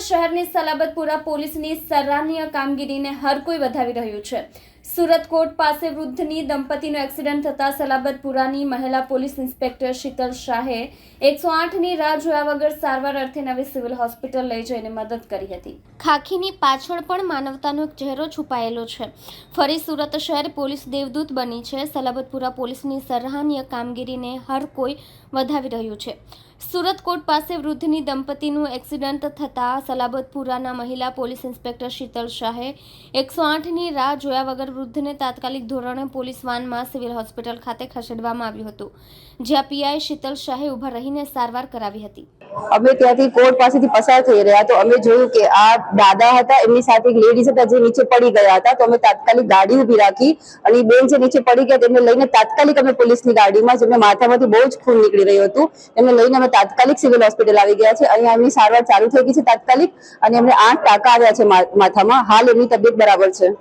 શહેરની સલાબતપુરા પોલીસની સરાહનીય કામગીરીને હર કોઈ વધાવી રહ્યું છે. સુરત કોર્ટ પાસે વૃદ્ધની દંપતીનો એક્સિડન્ટ થતા સલાબતપુરાની મહિલા પોલીસ ઇન્સ્પેક્ટર શીતલ શાહે એકસો આઠની રાહ જોયા વગર સારવાર અર્થે નવી સિવિલ હોસ્પિટલ લઈ જઈને મદદ કરી હતી. ખાખીની પાછળ પણ માનવતાનો એક ચહેરો છુપાયેલો છે. ફરી સુરત શહેર પોલીસ દેવદૂત બની છે. સલાબતપુરા પોલીસની સરાહનીય કામગીરીને હર કોઈ વધાવી રહ્યું છે. સુરત કોર્ટ પાસે વૃદ્ધની દંપતીનું એક્સિડન્ટ થતાં સલાબતપુરાના મહિલા પોલીસ ઇન્સ્પેક્ટર શીતલ શાહે એકસો આઠની રાહ જોયા વગર વૃદ્ધને તાત્કાલિક ધોરણે પોલીસ વાનમાં સિવિલ હોસ્પિટલ ખાતે ખસેડવામાં આવ્યું હતું, જ્યાં પીઆઈ શીતલ શાહે ઊભા રહીને સારવાર કરાવી હતી. અમે ત્યાંથી કોર્ટ પાસેથી પસાર થઈ રહ્યા તો અમે જોયું કે આ દાદા હતા, એમની સાથે એક લેડીઝ હતા જે નીચે પડી ગયા હતા, તો અમે તાત્કાલિક ગાડી ઊભી રાખી અને બેન જે નીચે પડી ગયા તેમને લઈને તાત્કાલિક અમે પોલીસની ગાડીમાં, જેમને માથામાંથી બહુ જ ખૂન નીકળી રહ્યું હતું એમને લઈને અમે તાત્કાલિક સિવિલ હોસ્પિટલ આવી ગયા છે અહીંયા એમની સારવાર ચાલુ થઈ ગઈ છે તાત્કાલિક અને એમને આઠ ટાંકા આવ્યા છે માથામાં. હાલ એમની તબિયત બરાબર છે.